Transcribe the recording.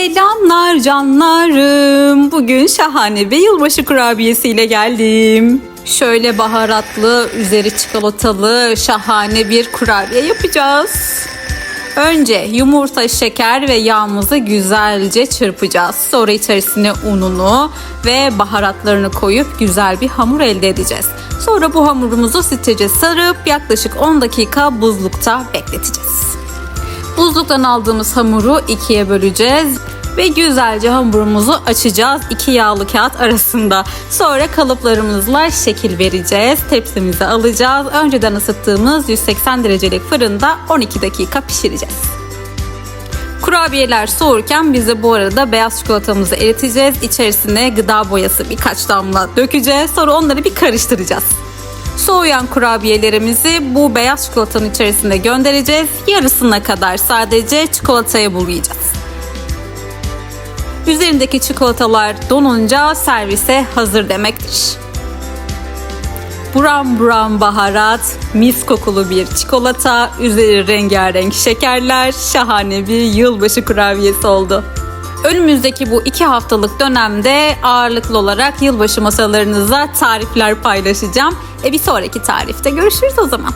Selamlar canlarım. Bugün şahane bir yılbaşı kurabiyesiyle geldim. Şöyle baharatlı, üzeri çikolatalı, şahane bir kurabiye yapacağız. Önce yumurta, şeker ve yağımızı güzelce çırpacağız. Sonra içerisine ununu ve baharatlarını koyup güzel bir hamur elde edeceğiz. Sonra bu hamurumuzu streçe sarıp yaklaşık 10 dakika buzlukta bekleteceğiz. Buzluktan aldığımız hamuru ikiye böleceğiz ve güzelce hamurumuzu açacağız iki yağlı kağıt arasında. Sonra kalıplarımızla şekil vereceğiz. Tepsimize alacağız. Önceden ısıttığımız 180 derecelik fırında 12 dakika pişireceğiz. Kurabiyeler soğurken biz de bu arada beyaz çikolatamızı eriteceğiz. İçerisine gıda boyası birkaç damla dökeceğiz. Sonra onları bir karıştıracağız. Soğuyan kurabiyelerimizi bu beyaz çikolatanın içerisinde göndereceğiz. Yarısına kadar sadece çikolataya bulayacağız. Üzerindeki çikolatalar donunca servise hazır demektir. Buram buram baharat, mis kokulu bir çikolata, üzeri rengarenk şekerler, şahane bir yılbaşı kurabiyesi oldu. Önümüzdeki bu iki haftalık dönemde ağırlıklı olarak yılbaşı masalarınıza tarifler paylaşacağım. E bir sonraki tarifte görüşürüz o zaman.